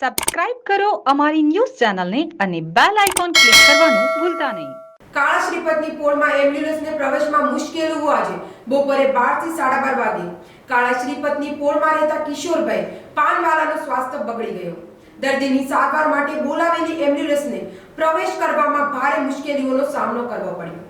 Subscribe કરો અમારી news ચેનલને અને બેલ આઇકોન ક્લિક કરવાનું ભૂલતા નહીં. કાળા શ્રીપતની પોળમાં એમ્બ્યુલન્સને પ્રવેશમાં મુશ્કેલ આજે. બપોરે બારથી સાડા બાર વાગે. કાળા શ્રીપતની પોળમાં રહેતા કિશોરભાઈ પાનવાલાનું સ્વાસ્થ્ય બગડી ગયું. દર્દીની સારવાર માટે બોલાવેલી એમ્બ્યુલન્સને પ્રવેશ કરવામાં ભારે મુશ્કેલીઓનો સામનો કરવો પડ્યો.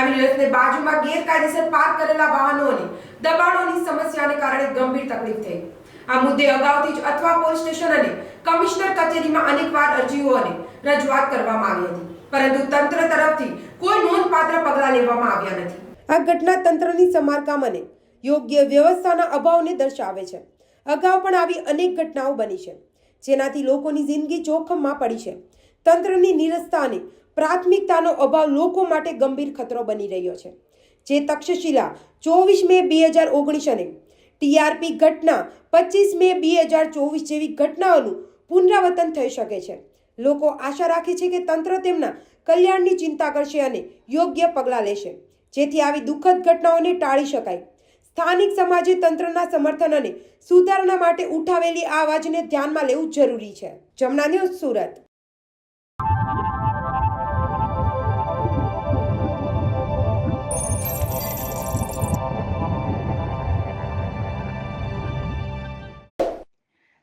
એમ્બ્યુલન્સને બાજુમાં ગેરકાયદેસર પાર્ક કરેલા વાહનો અને દબાણોની સમસ્યાને કારણે ગંભીર તકલીફ થઈ. આ મુદ્દે અગાઉથી જ અથવા પોલીસ સ્ટેશન અને કમિશનર કચેરીમાં અનેકવાર અરજીઓ અને રજૂઆત કરવામાં આવી હતી. પરંતુ તંત્ર તરફથી કોઈ નોંધપાત્ર પગલાં લેવામાં આવ્યા નથી. આ ઘટના તંત્રની સમારકામ અને યોગ્ય વ્યવસ્થાના અભાવને દર્શાવે છે. અગાઉ પણ આવી અનેક ઘટનાઓ બની છે, જેનાથી લોકોની જિંદગી જોખમમાં પડી છે. તંત્રની નિરસ્તા અને પ્રાથમિકતાનો અભાવ લોકો માટે ગંભીર ખતરો બની રહ્યો છે. જે તક્ષશિલા ચોવીસ મે બે હજાર ઓગણીસ અને ટીઆરપી ઘટના પચીસ મે બે હજાર ચોવીસ જેવી ઘટનાઓનું પુનરાવર્તન થઈ શકે છે. લોકો આશા રાખે છે કે તંત્ર તેમના કલ્યાણની ચિંતા કરશે અને યોગ્ય પગલાં લેશે. જેથી આવી દુઃખદ ઘટનાઓને ટાળી શકાય. સ્થાનિક સમાજે તંત્રના સમર્થન અને સુધારણા માટે ઉઠાવેલી આ અવાજને ધ્યાનમાં લેવું જરૂરી છે. જમના ન્યૂઝ સુરત.